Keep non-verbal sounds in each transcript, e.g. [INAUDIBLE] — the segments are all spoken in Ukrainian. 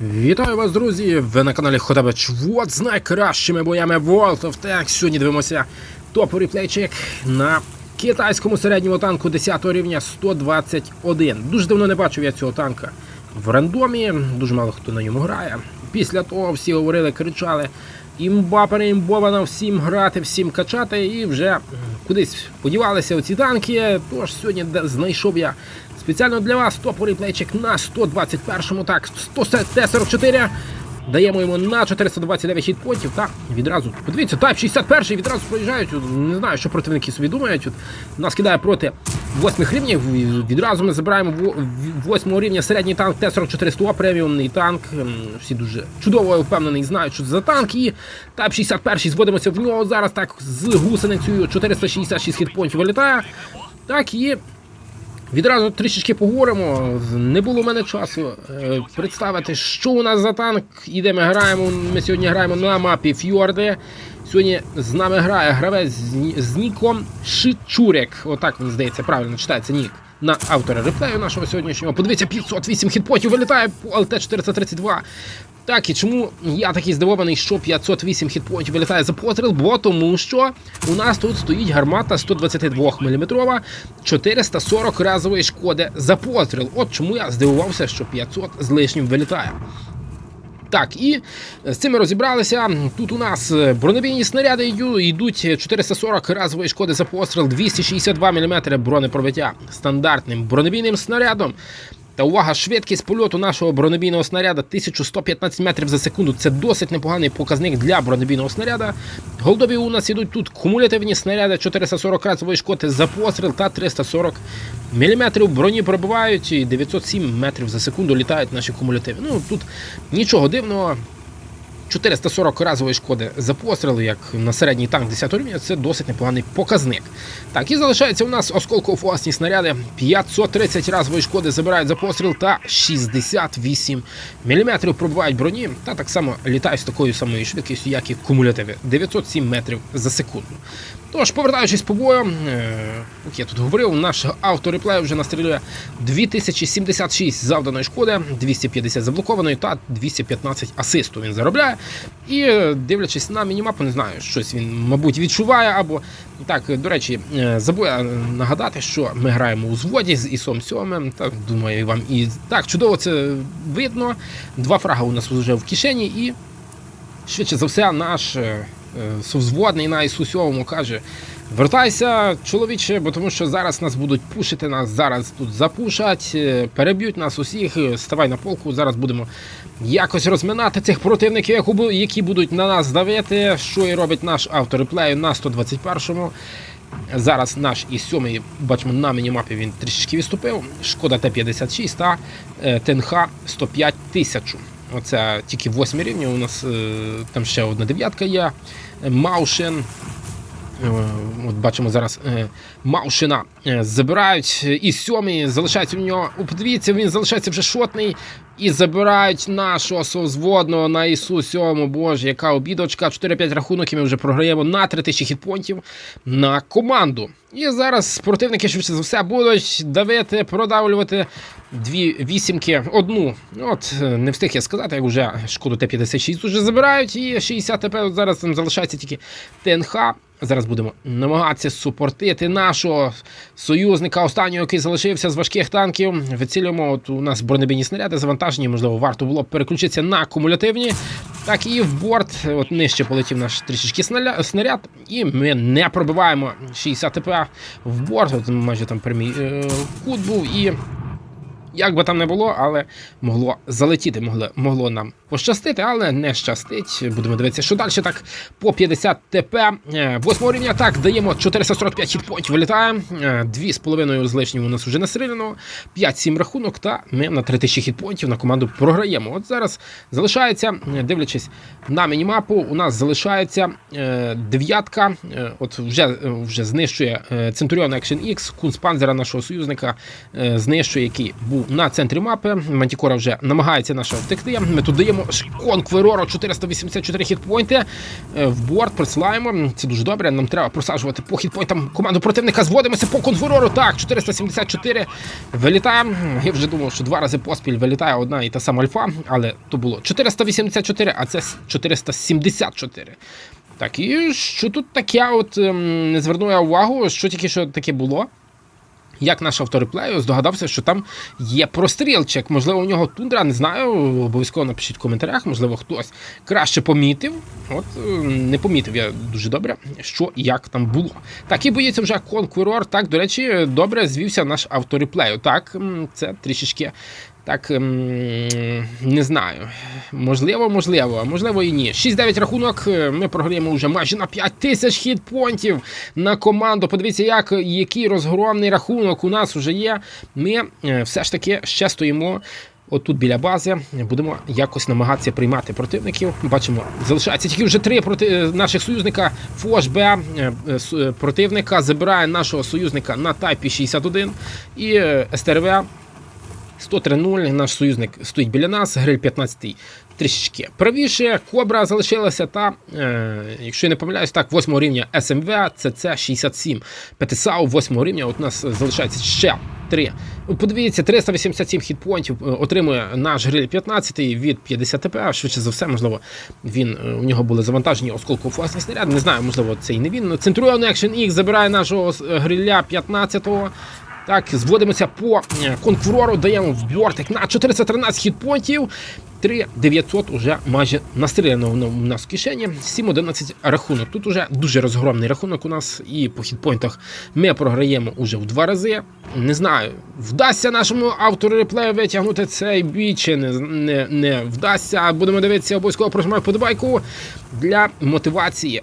Вітаю вас, друзі! Ви на каналі Хотабач Вот з найкращими боями World of Tanks. Сьогодні дивимося топ реплейчик на китайському середньому танку 10 рівня 121. Дуже давно не бачив я цього танка в рандомі, дуже мало хто на ньому грає. Після того всі говорили, кричали. Імба переімбована всім грати, всім качати, і вже кудись подівалися оці танки. Тож сьогодні знайшов я спеціально для вас топовий плейчик на 121-му, так, 100 Т-44. Даємо йому на 429 хітпонтів та відразу. Подивіться, тайп 61 відразу проїжджають. Не знаю, що противники собі думають. От, нас кидає проти 8 рівнів. Відразу ми забираємо 8 рівня середній танк Т-44 100 преміумний танк. Ем, Всі дуже чудово впевнений, знають, що це за танк. І тайп 61 зводимося в нього зараз так з гусеницею 466 хітпонтів вилітає. Так і Відразу трішечки поговоримо. Не було в мене часу е, представити, що у нас за танк Іде ми граємо. Ми сьогодні граємо на мапі Фьорди. Сьогодні з нами грає гравець з, ніком Шичурек. Отак він здається, правильно читається нік. На автора реплею нашого сьогоднішнього. Подивіться, 508 хітпотів вилітає по ЛТ-432. Так, і чому я такий здивований, що 508 хітпоінтів вилітає за постріл? Бо тому що у нас тут стоїть гармата 122 мм 440 разової шкоди за постріл. От чому я здивувався, що 500 з лишнім вилітає. Так, і з цим ми розібралися. Тут у нас е, бронебійні снаряди йдуть 440 разової шкоди за постріл, 262 мм бронепробиття стандартним бронебійним снарядом. Та увага, швидкість польоту нашого бронебійного снаряда 1115 метрів за секунду. Це досить непоганий показник для бронебійного снаряда. Голдові у нас ідуть тут кумулятивні снаряди 440 разової шкоди за постріл та 340 мм броні пробивають і 907 метрів за секунду літають наші кумулятиви. Ну тут нічого дивного. 440 разової шкоди за постріл, як на середній танк 10 рівня, це досить непоганий показник. Так, і залишається у нас осколково-фугасні снаряди. 530 разової шкоди забирають за постріл та 68 мм пробивають броні, та так само літають з такою самою швидкістю, як і кумулятиви. 907 метрів за секунду. Тож, повертаючись по бою, е, як я тут говорив, наш автореплей вже настрілює 2076 завданої шкоди, 250 заблокованої та 215 асисту він заробляє. І е, дивлячись на мінімапу, не знаю, щось він, мабуть, відчуває. Або так, до речі, е, забув нагадати, що ми граємо у зводі з ІСом 7. Так, думаю, вам і так чудово це видно. Два фрага у нас вже в кишені, і швидше за все, наш е, е, совзводний на ісу 7 каже. Вертайся, чоловіче, бо тому що зараз нас будуть пушити, нас зараз тут запушать, е, переб'ють нас усіх. е, Ставай на полку. Зараз будемо якось розминати цих противників, які будуть на нас давити. Що і робить наш автор реплею на 121-му. Зараз наш і сьомий, бачимо, на мінімапі він трішечки відступив. Шкода Т-56 та е, ТНХ 105 тисяч. Оце тільки восьмі рівні. У нас там ще одна дев'ятка є. Маушен. Е, От бачимо зараз е, Маушина е, забирають і сьомий залишається в нього. О, Подивіться, він залишається вже шотний. І забирають нашого совзводного на ісу 7. Боже, яка обідочка. 4-5 рахунок, і ми вже програємо на 3000 хітпонтів на команду. І зараз противники швидше за все будуть давити, продавлювати дві вісімки, одну. От не встиг я сказати, як вже шкоду Т-56 вже забирають, і 60 ТП зараз там залишається тільки ТНХ. Зараз будемо намагатися супортити нашого союзника, останнього, який залишився з важких танків. Вицілюємо, от у нас бронебійні снаряди завантажені, можливо, варто було б переключитися на кумулятивні. Так і в борт, от нижче полетів наш трішечки снаряд, і ми не пробиваємо 60 ТП в борт. От майже там прямий е, кут був і. Як би там не було, але могло залетіти, могло, могло нам пощастити, але не щастить. Будемо дивитися, що далі. Так, по 50 ТП. Е, Восьмого рівня так, даємо 445 хітпоінтів, вилітає. Е, Дві з половиною з лишнім у нас вже настріляно. 5-7 рахунок, та ми на 3000 хітпоінтів на команду програємо. От зараз залишається, е, дивлячись на мінімапу, у нас залишається дев'ятка. От вже, вже знищує Centurion Action X, Кунспанзера нашого союзника, знищує, який був на центрі мапи. Мантікора вже намагається нашого втекти. Ми тут даємо конквероро 484 хітпойнти в борт, присилаємо. Це дуже добре. Нам треба просаджувати по хітпойнтам команду противника. Зводимося по конкверору. Так, 474 вилітає. Я вже думав, що два рази поспіль вилітає одна і та сама альфа, але то було 484, а це 474. Так, і що тут таке? От ем, не звернув я увагу, що тільки що таке було. Як наш автореплею здогадався, що там є прострілчик. Можливо, у нього тундра, не знаю. Обов'язково напишіть в коментарях, можливо, хтось краще помітив. От е, не помітив я дуже добре, що і як там було. Так, і боїться вже Конкурор. Так, до речі, добре звівся наш автореплею. Так, це трішечки. Так, ем, не знаю. Можливо, можливо, можливо і ні. 6-9 рахунок. е, Ми програємо вже майже на 5 тисяч хітпонтів на команду. Подивіться, як, який розгромний рахунок у нас вже є. Ми е, все ж таки ще стоїмо. Отут біля бази будемо якось намагатися приймати противників. Бачимо, залишається тільки вже три проти е, наших союзника. Фош Б е, е, с- е, противника забирає нашого союзника на тайпі 61 і СТРВ 103-0, наш союзник стоїть біля нас, гриль 15-й трішечки правіше. Кобра залишилася та, е, якщо я не помиляюсь, так, 8 рівня СМВ, ЦЦ 67. ПТСАУ 8 рівня, от у нас залишається ще 3. Подивіться, 387 хітпоінтів е, отримує наш гриль 15 від 50 ТП. Швидше за все, можливо, він, е, у нього були завантажені осколково-фугасні снаряди. Не знаю, можливо, це і не він. Центуріон Action X забирає нашого е, гриля 15-го. Так, зводимося по е, конкурору, даємо в бортик на 413 хітпонтів. 3900 уже майже настріляно в нас в кишені. 7-11 рахунок. Тут уже дуже розгромний рахунок у нас, і по хітпойнтах ми програємо уже в два рази. Не знаю, вдасться нашому автору реплею витягнути цей бій, чи не, не, не вдасться. Будемо дивитися, обов'язково прожимаю подобайку для мотивації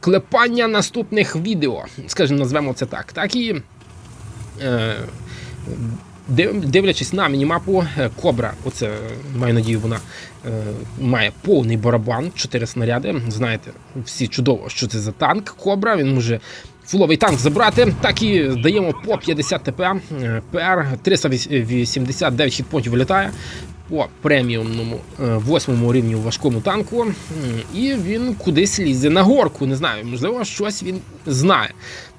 клепання наступних відео. Скажімо, назвемо це так. Так і дивлячись на мінімапу, е, Кобра, оце маю надію, вона е, має повний барабан, 4 снаряди. Знаєте, всі чудово, що це за танк. Кобра, він може. Фуловий танк забрати, так і даємо по 50 ТП. Е, ПР 389 хітпонтів вилітає по преміумному е, восьмому рівню важкому танку. І він кудись лізе на горку. Не знаю, можливо, щось він знає.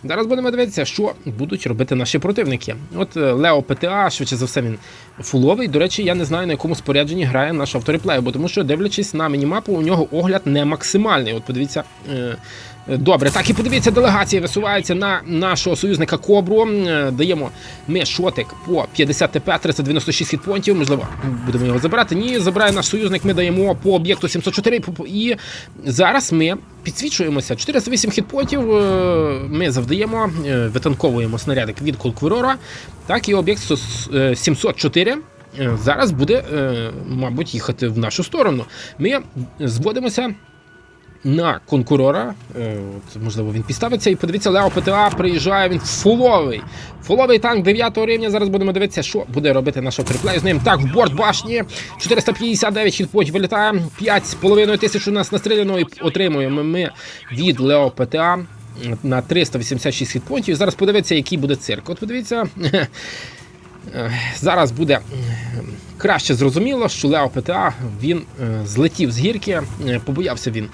Зараз будемо дивитися, що будуть робити наші противники. От е, Лео ПТА, швидше за все, він фуловий. До речі, я не знаю, на якому спорядженні грає наш автореплей, бо тому що, дивлячись на мінімапу, у нього огляд не максимальний. От подивіться. Добре, так і подивіться, делегація висувається на нашого союзника Кобру. Е, Даємо ми шотик по 50 ТП, 396 хітпонтів. Можливо, будемо його забирати. Ні, забирає наш союзник. Ми даємо по об'єкту 704. І зараз ми підсвічуємося. 408 хітпонтів. е, Ми завдаємо, е, витанковуємо снарядик від Колквирора. Так, і об'єкт е, 704. е, Зараз буде, мабуть, їхати в нашу сторону. Ми зводимося на конкурора. Е, От, можливо, він підставиться. І подивіться, Лео ПТА приїжджає. Він фуловий. Фуловий танк 9 рівня. Зараз будемо дивитися, що буде робити наш триплей з ним. Так, в борт башні. 459 хітпотів вилітає. 5,5 тисяч у нас настріляно і отримуємо ми від Лео ПТА на 386 хітпонтів. Зараз подивіться, який буде цирк. От подивіться. Е, Зараз буде краще зрозуміло, що Лео ПТА він е, злетів з гірки, е, побоявся він,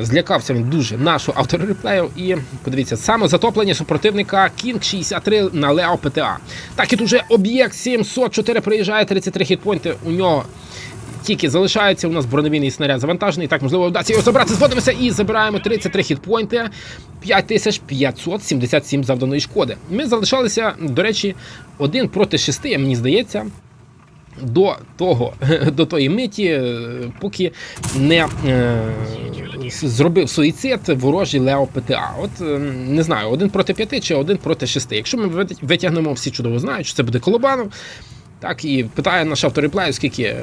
злякався він дуже нашого автореплею. І подивіться, саме затоплення супротивника Кінг 63 на Лео ПТА. Так і тут вже об'єкт 704 приїжджає, 33 хітпойнти у нього. Тільки залишається у нас бронебійний снаряд завантажений. Так, можливо, вдасться його забрати. Зводимося і забираємо 33 хітпойнти, 5577 завданої шкоди. Ми залишалися, до речі, один проти шести, мені здається. До того, [LAUGHS] до тої миті, е, поки не е, зробив суїцид ворожий Лео ПТА. От е, не знаю, один проти п'яти чи один проти шести. Якщо ми витягнемо, всі чудово знають, що це буде Колобанов. Так, і питає наш автореплей, скільки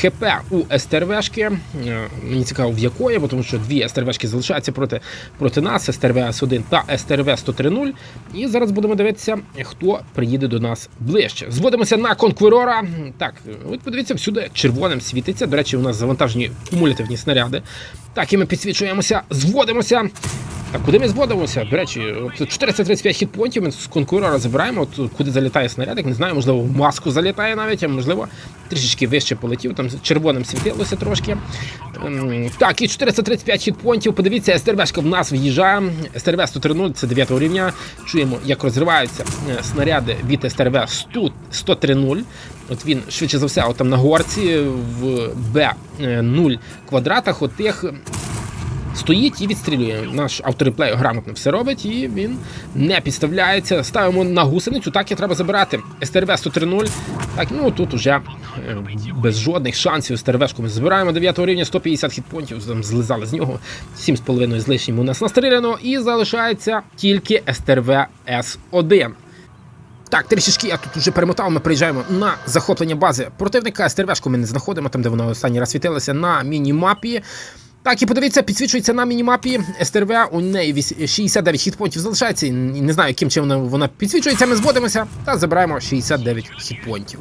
ХП у СТРВшки. Е, Мені цікаво, в якої, тому що дві СТРВшки залишаються проти, проти нас, СТРВ С1 та СТРВ 103.0. І зараз будемо дивитися, хто приїде до нас ближче. Зводимося на конкурора. Так, от подивіться, всюди червоним світиться. До речі, у нас завантажені кумулятивні снаряди. Так, і ми підсвічуємося, зводимося. Так, куди ми зводимося? До речі, от 435 хітпонтів ми з конкурора забираємо. От куди залітає снарядик, не знаю, можливо, в маску залітає навіть, а можливо, трішечки вище полетів, там червоним світилося трошки. Ем, Так, і 435 хітпонтів. Подивіться, СТРВшка в нас в'їжджає. СТРВ 130 це 9 рівня. Чуємо, як розриваються е, снаряди від СТРВ 100 103-0. От він швидше за все, от там на горці в Б0 квадратах, от тих стоїть і відстрілює. Наш автореплей грамотно все робить, і він не підставляється. Ставимо на гусеницю, так і треба забирати. СТРВ 103.0. Так, ну тут уже е, без жодних шансів СТРВшку ми забираємо 9 рівня 150 хітпонтів. Там злизали з нього 7,5 з лишнім у нас настріляно, і залишається тільки СТРВ С1. Так, трішечки я тут вже перемотав. Ми приїжджаємо на захоплення бази противника. СТРВшку ми не знаходимо, там де вона останній раз світилася на міні-мапі. Так, і подивіться, підсвічується на мінімапі СТРВ, у неї 69 хітпонтів залишається. Не знаю, яким чином вона підсвічується. Ми зводимося та забираємо 69 хітпонтів.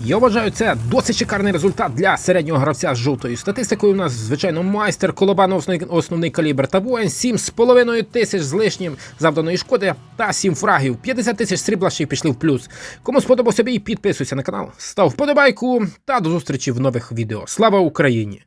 Я вважаю, це досить шикарний результат для середнього гравця з жовтою статистикою. У нас, звичайно, майстер, колобан, основний, основний калібр та воїн, 7,5 тисяч з лишнім завданої шкоди та 7 фрагів. 50 тисяч срібла ще й пішли в плюс. Кому сподобався бій, підписуйся на канал, став вподобайку та до зустрічі в нових відео. Слава Україні!